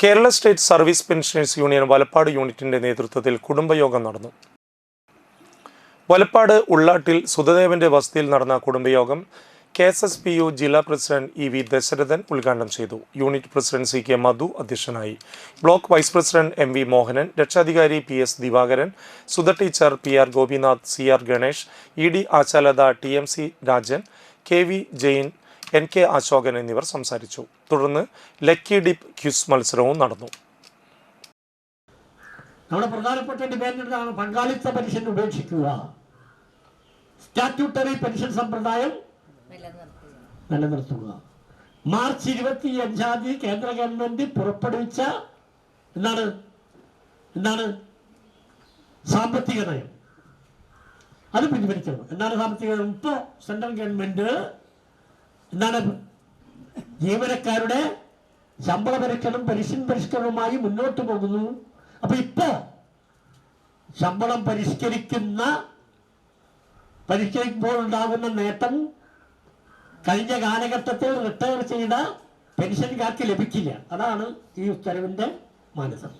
Kerala state service pensioners union Valappad യൂണിറ്റിന്റെ നേതൃത്വത്തിൽ കുടുംബയോഗം നടന്നു. വലപ്പാട് ഉള്ളാട്ടിൽ സുധദേവന്റെ വസതിയിൽ നടന്ന കുടുംബയോഗം K S S P U ജില്ലാ പ്രസിഡന്റ് ഇ വി ദശരഥൻ ഉദ്ഘാടനം ചെയ്തു. Unit president C K Madhu അധ്യക്ഷനായി. Block vice president M V Mohanan രക്ഷാധികാരി P S Divakaran Sudha teacher P R Gopinath C R Ganesh E D Ashalatha T M C Rajan K V Jain N K Ashokan എന്നിവർ സംസാരിച്ചു. തുടർന്ന് lucky dip quiz മത്സരവും നടന്നു. നമ്മുടെ പ്രധാനപ്പെട്ട demand പങ്കാളിത്ത pension ഉപേക്ഷിക്കുക. സ്റ്റാറ്റ്യൂട്ടറി പെൻഷൻ സമ്പ്രദായം നിലനിർത്തുക. മാർച്ച് ഇരുപത്തി അഞ്ചാം തീയതി കേന്ദ്ര ഗവൺമെന്റ് പുറപ്പെടുവിച്ച എന്താണ്? എന്താണ്? സാമ്പത്തിക നയം. അത് പിൻവലിക്കണം എന്താണ് സാമ്പത്തിക നയം? ഇപ്പോ സെൻട്രൽ ഗവൺമെന്റ് എന്താണ്? ജീവനക്കാരുടെ ശമ്പള പരിഷ്കരണം പെൻഷൻ പരിഷ്കരണവുമായി മുന്നോട്ട് പോകുന്നു. അപ്പൊ ഇപ്പോ ശമ്പളം പരിഷ്കരിക്കുന്ന പരിഷ്കരിക്കുമ്പോൾ ഉണ്ടാകുന്ന നേട്ടം കഴിഞ്ഞ കാലഘട്ടത്തിൽ റിട്ടയർ ചെയ്ത പെൻഷൻകാർക്ക് ലഭിക്കില്ല. അതാണ് ഈ ഉത്തരവിന്റെ മാനസം.